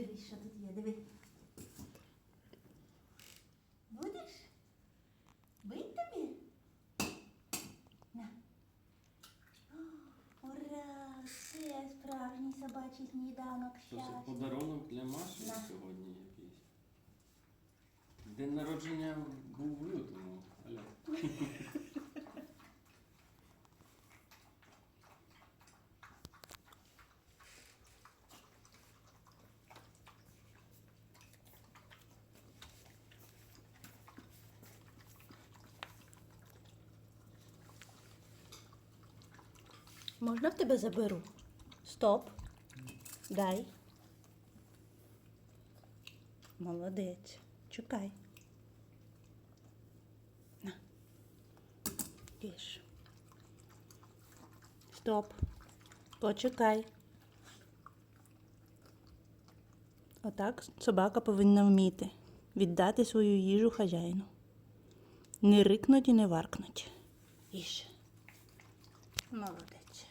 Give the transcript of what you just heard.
Дивись, що тут є, диви. Будеш? Бить тобі? На. Ура! Це справжній собачий сніданок Це щастя. подарунок для Маші Да. сьогодні якийсь. День народження був в лютому. Аля. Можна в тебе заберу? Стоп. Дай. Молодець. Чекай. На. Їж. Стоп. Почекай. Отак собака повинна вміти віддати свою їжу хазяїну. Не рикнуть і не варкнуть. Їж молодець.